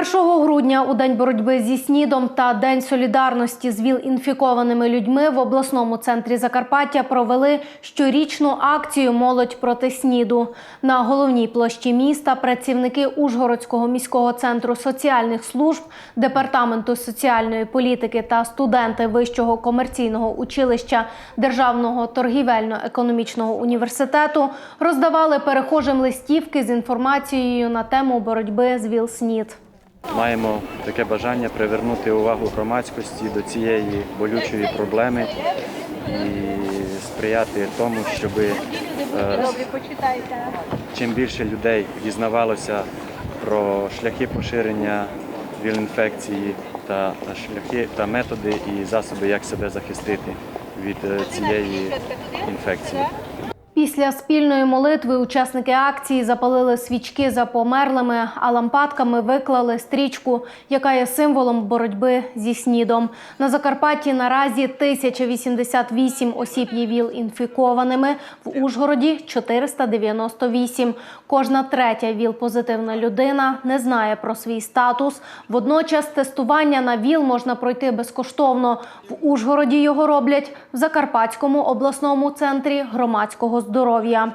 1 грудня у день боротьби зі снідом та День солідарності з ВІЛ-інфікованими людьми в обласному центрі Закарпаття провели щорічну акцію Молодь проти СНІДу. На головній площі міста працівники Ужгородського міського центру соціальних служб, департаменту соціальної політики та студенти Вищого комерційного училища Державного торгівельно-економічного університету роздавали перехожим листівки з інформацією на тему боротьби з ВІЛ-СНІД. Маємо таке бажання привернути увагу громадськості до цієї болючої проблеми і сприяти тому, щоб чим більше людей дізнавалося про шляхи поширення ВІЛ-інфекції та шляхи та методи і засоби, як себе захистити від е, цієї інфекції. Після спільної молитви учасники акції запалили свічки за померлими, а лампадками виклали стрічку, яка є символом боротьби зі снідом. На Закарпатті наразі 1088 осіб є ВІЛ-інфікованими, в Ужгороді 498. Кожна третя ВІЛ-позитивна людина не знає про свій статус. Водночас тестування на ВІЛ можна пройти безкоштовно. В Ужгороді його роблять в Закарпатському обласному центрі громадського здоров'я.